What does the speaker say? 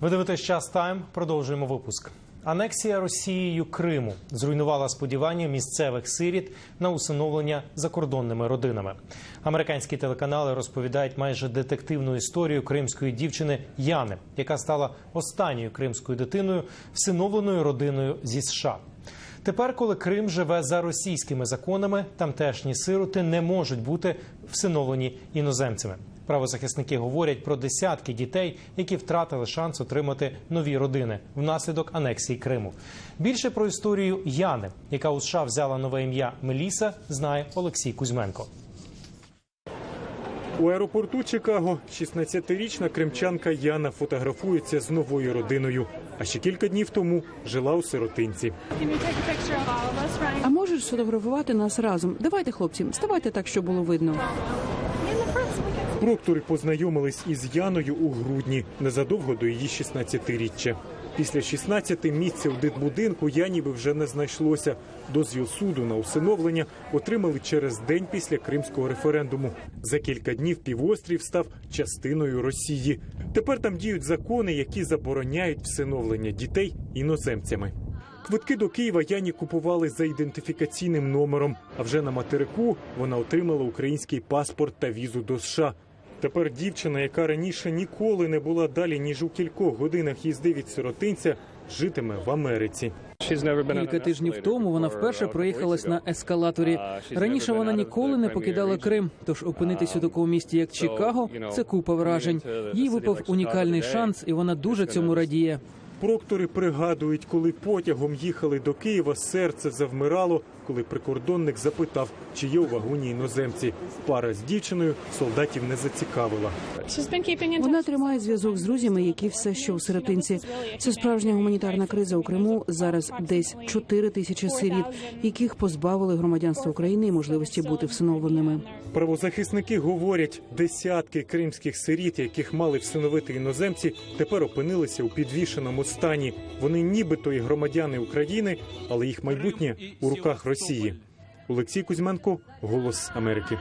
Ви дивитесь час тайм. Продовжуємо випуск. Анексія Росією Криму зруйнувала сподівання місцевих сиріт на усиновлення закордонними родинами. Американські телеканали розповідають майже детективну історію кримської дівчини Яни, яка стала останньою кримською дитиною, всиновленою родиною зі США. Тепер, коли Крим живе за російськими законами, тамтешні сироти не можуть бути всиновлені іноземцями. Правозахисники говорять про десятки дітей, які втратили шанс отримати нові родини внаслідок анексії Криму. Більше про історію Яни, яка у США взяла нове ім'я Меліса, знає Олексій Кузьменко. У аеропорту Чикаго 16-річна кримчанка Яна фотографується з новою родиною. А ще кілька днів тому жила у сиротинці. А можеш сфотографувати нас разом? Давайте, хлопці, ставайте так, щоб було видно. Проктори познайомились із Яною у грудні незадовго до її 16-річчя. Після 16 місця в дитбудинку Яні би вже не знайшлося. Дозвіл суду на усиновлення отримали через день після кримського референдуму. За кілька днів півострів став частиною Росії. Тепер там діють закони, які забороняють всиновлення дітей іноземцями. Квитки до Києва Яні купували за ідентифікаційним номером. А вже на материку вона отримала український паспорт та візу до США. Тепер дівчина, яка раніше ніколи не була далі ніж у кількох годинах їзди від сиротинця, житиме в Америці. Кілька тижнів тому вона вперше проїхалась на ескалаторі. Раніше вона ніколи не покидала Крим. Тож опинитись у такому місті, як Чикаго, це купа вражень. Їй випав унікальний шанс, і вона дуже цьому радіє. Проктори пригадують, коли потягом їхали до Києва, серце завмирало, коли прикордонник запитав, чи є у вагоні іноземці. Пара з дівчиною солдатів не зацікавила. Вона тримає зв'язок з друзями, які все ще у сиротинці. Це справжня гуманітарна криза у Криму. Зараз десь 4 тисячі сиріт, яких позбавили громадянства України і можливості бути всиновленими. Правозахисники говорять, десятки кримських сиріт, яких мали всиновити іноземці, тепер опинилися у підвішеному стані. Вони нібито і громадяни України, але їх майбутнє у руках Росії. Олексій Кузьменко, Голос Америки.